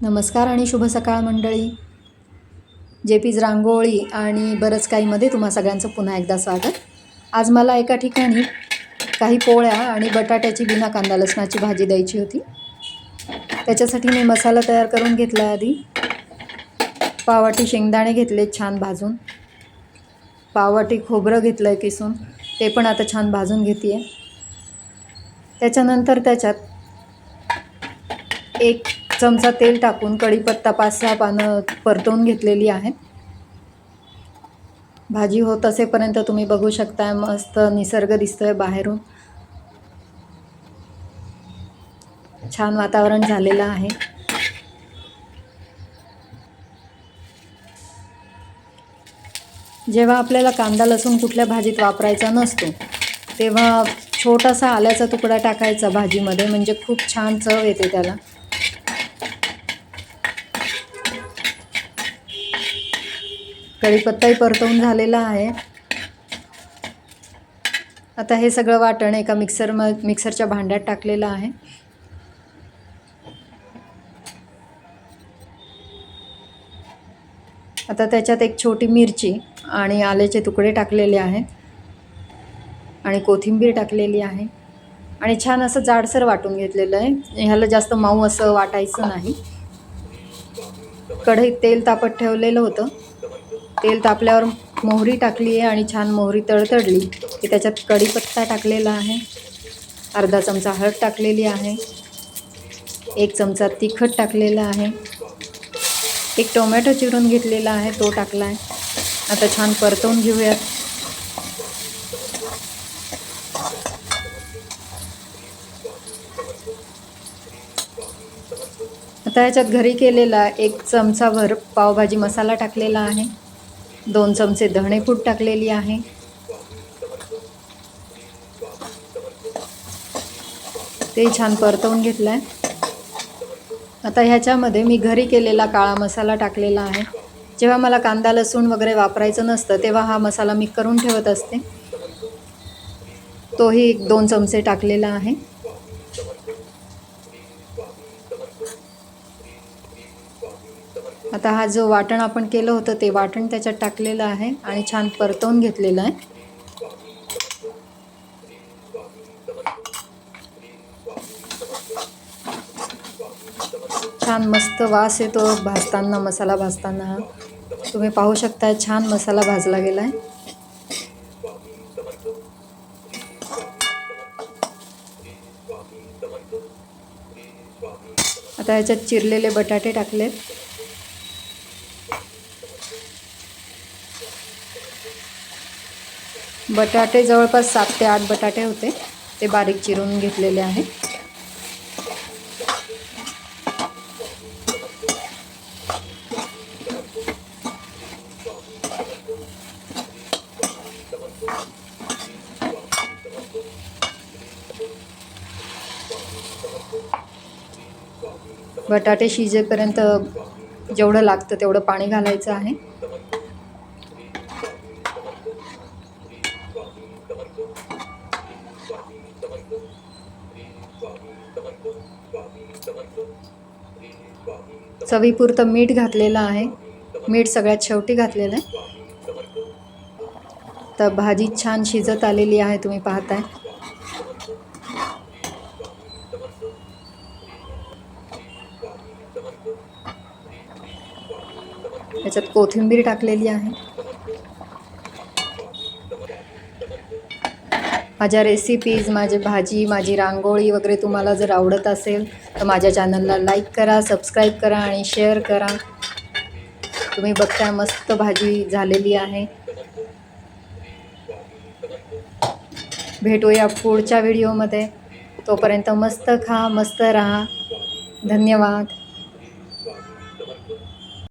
नमस्कार आणि शुभ सकाळ मंडळी. जे पीज रांगोळी आणि बरंच काहीमध्ये तुम्हा सगळ्यांचं पुन्हा एकदा स्वागत. आज मला एका ठिकाणी काही पोळ्या आणि बटाट्याची बिना कांदा लसणाची भाजी द्यायची होती. त्याच्यासाठी मी मसाला तयार करून घेतला आहे आधी. पावाटी शेंगदाणे घेतले छान भाजून. पावाटी खोबरं घेतलं आहे किसून. ते पण आता छान भाजून घेते आहे त्याच्यानंतर त्याच्यात एक चमचा तेल टाकून कढीपत्ता पाच सहा पानं परतवून घेतलेली आहेत. भाजी होत असेपर्यंत तुम्ही बघू शकताय मस्त निसर्ग दिसतोय बाहेरून. छान वातावरण झालेलं आहे. जेव्हा आपल्याला कांदा लसूण कुठल्या भाजीत वापरायचा नसतो तेव्हा छोटासा आल्याचा तुकडा टाकायचा भाजीमध्ये म्हणजे खूप छान चव येते त्याला. कढीपत्ताही परतवून झालेला आहे. आता हे सगळं वाटण एका मिक्सर म मिक्सरच्या भांड्यात टाकलेलं आहे. आता त्याच्यात एक छोटी मिरची आणि आल्याचे तुकडे टाकलेले आहेत. आणि कोथिंबीर टाकलेली आहे. आणि छान असं जाडसर वाटून घेतलेलं आहे. ह्याला जास्त मऊ असं वाटायचं नाही. कढईत तेल तापत ठेवलेलं होतं. तेल तापल्यावर मोहरी टाकली आहे आणि छान मोहरी तळतडली की त्याच्यात कढीपत्ता टाकलेला आहे. अर्धा चमचा हळद टाकलेली आहे. एक चमचा तिखट टाकलेला आहे. एक टोमॅटो चिरून घेतलेला आहे. तो टाकला आहे आता छान परतवून घेऊयात. आता ह्याच्यात घरी केलेला एक चमचाभर पावभाजी मसाला टाकलेला आहे. दोन चमचे धणेपूड टाकलेली आहे. ते छान परतवून घेतलं आहे आता ह्याच्यामध्ये मी घरी केलेला काळा मसाला टाकलेला आहे. जेव्हा मला कांदा लसूण वगैरे वापरायचं नसतं तेव्हा हा मसाला मी करून ठेवत असते. तोही एक दोन चमचे टाकलेला आहे. आता हा जो वाटण आपण केलं होतं ते वाटण त्याच्यात टाकलेलं आहे आणि छान परतवून घेतलेलं आहे. छान मस्त वास येतो भाजताना मसाला भाजताना. तुम्ही पाहू शकता छान मसाला भाजला गेला आहे आता ह्याच्यात चिरलेले बटाटे टाकलेत. बटाटे जवळपास सात ते आठ बटाटे होते. ते बारीक चिरून घेतलेले आहे बटाटे शिजेपर्यंत जेवढं लागतं तेवढं पाणी घालायचं आहे. चवीपुरतं मीठ घातलेलं आहे. मीठ सगळ्यात शेवटी घातलेलं आहे. तर भाजी छान शिजत आलेली आहे तुम्ही पाहताय. त्याच्यात कोथिंबीर टाकलेली आहे. माझ्या रेसिपीज माझी भाजी माझी रांगोळी वगैरे तुम्हाला जर आवडत असेल तर माझ्या चॅनलला लाईक करा सबस्क्राईब करा आणि शेअर करा. तुम्ही बघताय मस्त भाजी झालेली आहे. भेटूया पुढच्या व्हिडिओमध्ये तोपर्यंत मस्त खा मस्त राहा. धन्यवाद.